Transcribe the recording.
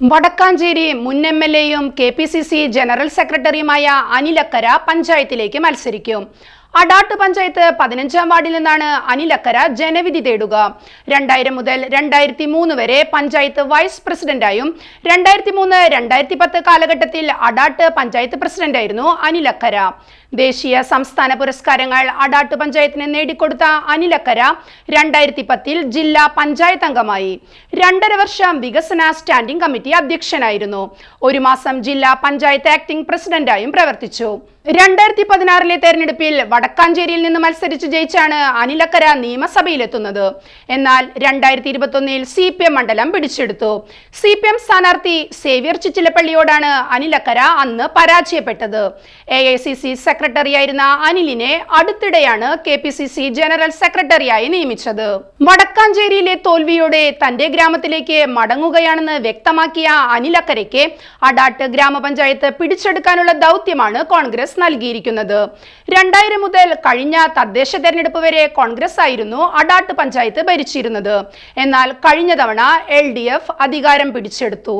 വടക്കാഞ്ചേരി മുൻ M L എയും K P C C general സെക്രട്ടറിയുമായ അനിലക്കര പഞ്ചായത്തിലേക്ക് മത്സരിക്കും. അടാട്ട് പഞ്ചായത്ത് പതിനഞ്ചാം വാർഡിൽ നിന്നാണ് അനിലക്കര ജനവിധി തേടുക. രണ്ടായിരം മുതൽ രണ്ടായിരത്തി മൂന്ന് വരെ പഞ്ചായത്ത് വൈസ് പ്രസിഡന്റായും രണ്ടായിരത്തി മൂന്ന് രണ്ടായിരത്തി പത്ത് കാലഘട്ടത്തിൽ അടാട്ട് പഞ്ചായത്ത് പ്രസിഡന്റായിരുന്നു അനിലക്കര ദേശീയ സംസ്ഥാന പുരസ്കാരങ്ങൾ അടാട്ട് പഞ്ചായത്തിന് നേടിക്കൊടുത്ത അനിലക്കര രണ്ടായിരത്തി പത്തിൽ ജില്ലാ പഞ്ചായത്ത് അംഗമായി. രണ്ടര വർഷം വികസന സ്റ്റാൻഡിംഗ് കമ്മിറ്റി അധ്യക്ഷനായിരുന്നു. ഒരു മാസം ജില്ലാ പഞ്ചായത്ത് ആക്ടിംഗ് പ്രസിഡന്റായും പ്രവർത്തിച്ചു. രണ്ടായിരത്തി പതിനാറിലെ തെരഞ്ഞെടുപ്പിൽ വടക്കാഞ്ചേരിയിൽ നിന്ന് മത്സരിച്ച് ജയിച്ചാണ് അനിലക്കര നിയമസഭയിലെത്തുന്നത്. എന്നാൽ രണ്ടായിരത്തി ഇരുപത്തൊന്നിൽ സി പി എം മണ്ഡലം പിടിച്ചെടുത്തു. സി പി എം സ്ഥാനാർത്ഥി സേവ്യർ ചിച്ചിലപ്പള്ളിയോടാണ് അനിലക്കര അന്ന് പരാജയപ്പെട്ടത്. എ ഐ സി സി സെക്രട്ടറിയായിരുന്ന അനിലിനെ അടുത്തിടെയാണ് K P C C general സെക്രട്ടറിയായി നിയമിച്ചത്. വടക്കാഞ്ചേരിയിലെ തോൽവിയോടെ തന്റെ ഗ്രാമത്തിലേക്ക് മടങ്ങുകയാണെന്ന് വ്യക്തമാക്കിയ അനിലക്കരയ്ക്ക് അടാട്ട് ഗ്രാമപഞ്ചായത്ത് പിടിച്ചെടുക്കാനുള്ള ദൗത്യമാണ് കോൺഗ്രസ് നൽകിയിരിക്കുന്നത്. രണ്ടായിരം മുതൽ കഴിഞ്ഞ തദ്ദേശ തെരഞ്ഞെടുപ്പ് വരെ കോൺഗ്രസ് ആയിരുന്നു അടാട്ട് പഞ്ചായത്ത് ഭരിച്ചിരുന്നത്. എന്നാൽ കഴിഞ്ഞ തവണ എൽ അധികാരം പിടിച്ചെടുത്തു.